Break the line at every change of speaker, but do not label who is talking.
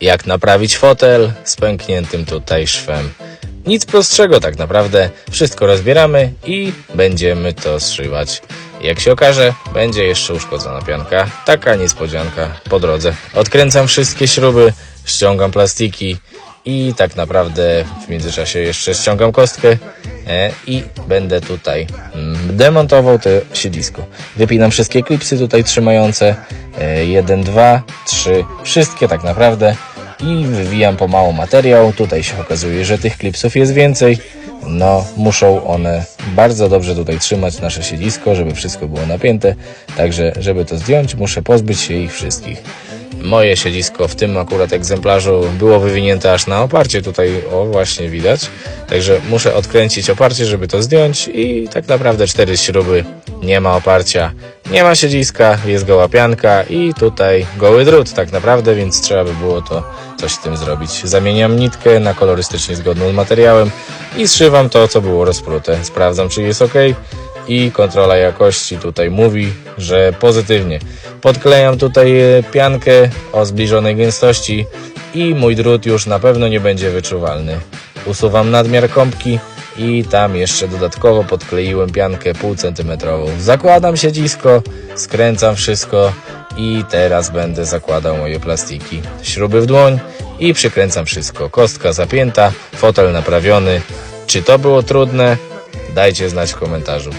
jak naprawić fotel z pękniętym tutaj szwem. Nic prostszego tak naprawdę, wszystko rozbieramy i będziemy to zszywać. Jak się okaże, będzie jeszcze uszkodzona pianka. Taka niespodzianka po drodze. Odkręcam wszystkie śruby, ściągam plastiki i tak naprawdę w międzyczasie jeszcze ściągam kostkę e, i będę tutaj mm, demontował to siedzisko. Wypinam wszystkie klipsy tutaj trzymające. E, jeden, dwa, trzy, wszystkie tak naprawdę i wywijam pomału materiał. Tutaj się okazuje, że tych klipsów jest więcej. No, muszą one bardzo dobrze tutaj trzymać nasze siedzisko, żeby wszystko było napięte. Także, żeby to zdjąć, muszę pozbyć się ich wszystkich. Moje siedzisko w tym akurat egzemplarzu było wywinięte aż na oparcie, tutaj o właśnie widać. Także muszę odkręcić oparcie, żeby to zdjąć i tak naprawdę cztery śruby, nie ma oparcia, nie ma siedziska, jest goła pianka i tutaj goły drut tak naprawdę, więc trzeba by było to coś z tym zrobić. Zamieniam nitkę na kolorystycznie zgodną z materiałem i zszywam to, co było rozprute. Sprawdzam, czy jest ok i kontrola jakości tutaj mówi, że pozytywnie. Podklejam tutaj e, piankę o zbliżonej gęstości i mój drut już na pewno nie będzie wyczuwalny. Usuwam nadmiar kąpki i tam jeszcze dodatkowo podkleiłem piankę pół centymetrową. Zakładam siedzisko, skręcam wszystko i teraz będę zakładał moje plastiki. Śruby w dłoń i przykręcam wszystko. Kostka zapięta, fotel naprawiony. Czy to było trudne? Dajcie znać w komentarzu.